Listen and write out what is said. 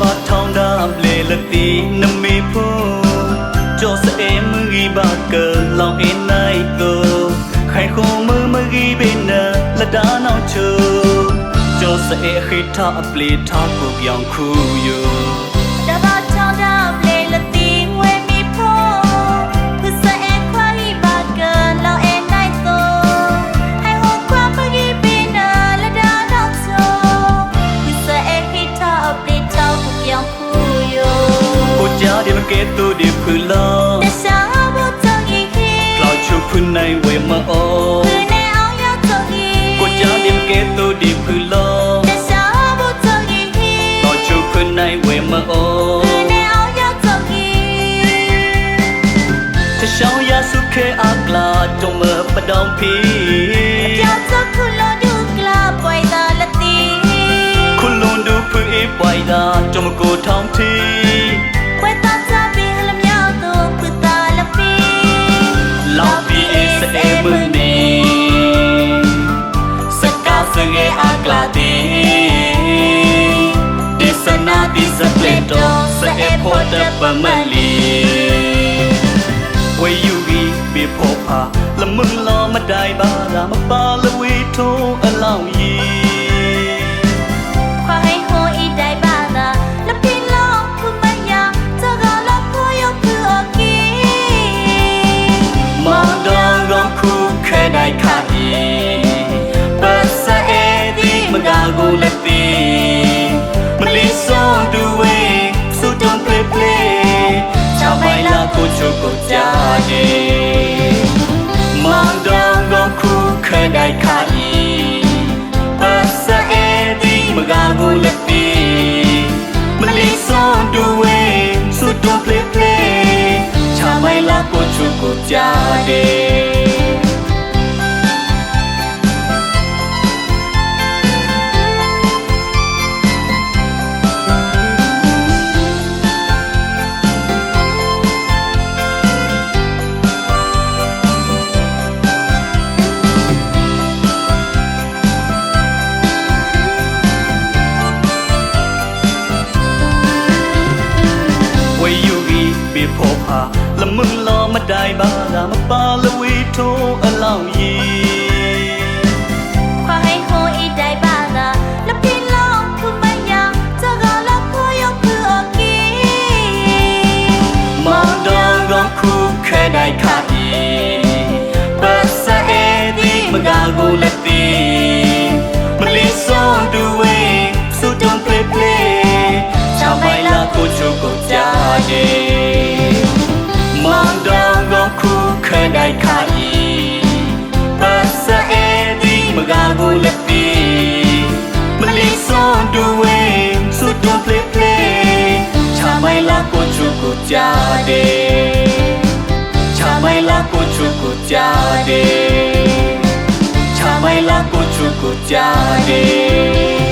ဘာထောင်းဒါပလေလတိနမေဖို့ကျော်စဲမဂီဘာကလောင်းအင်းနိုင်ကိုခိုင်ခုံမမဂီဘင်းနလဒါနောက်ချူကျော်စဲခိထအပလေထားကိုပြောင်းခူယော 자리밖에 또 리플러 내 사보정이 클라우추 푼나이 외마오 그네 어여정이 꽃자리밖에 또 리플러 내 사보정이 클라우추 푼나이 외마오 그네 어여정이 저샤오 야수케 아글라 정말 바동피 야저 쿨로두 글라 보이다 라띠 쿨로두 푸이 보이다 정말 고통티 ကလာတီဒီစနာဒီစပလက်တော့စအေးဖို့တဲ့ပမလီဝေယူပြီးပြဖို့ပါလမင်းလောမတိုင်ပါရာမပါလ ချိုကိုကြာဒီမောင်တော်ကခုခဲနိုင်ခါဤပတ်စဲဒီမကကိုလက်တီမလီဆုံးတူဝေစူတူပလေပလေချာမိုင်လာကို I'm a ma ku jadi Camailah pucu ku jadi Camailah pucu ku jadi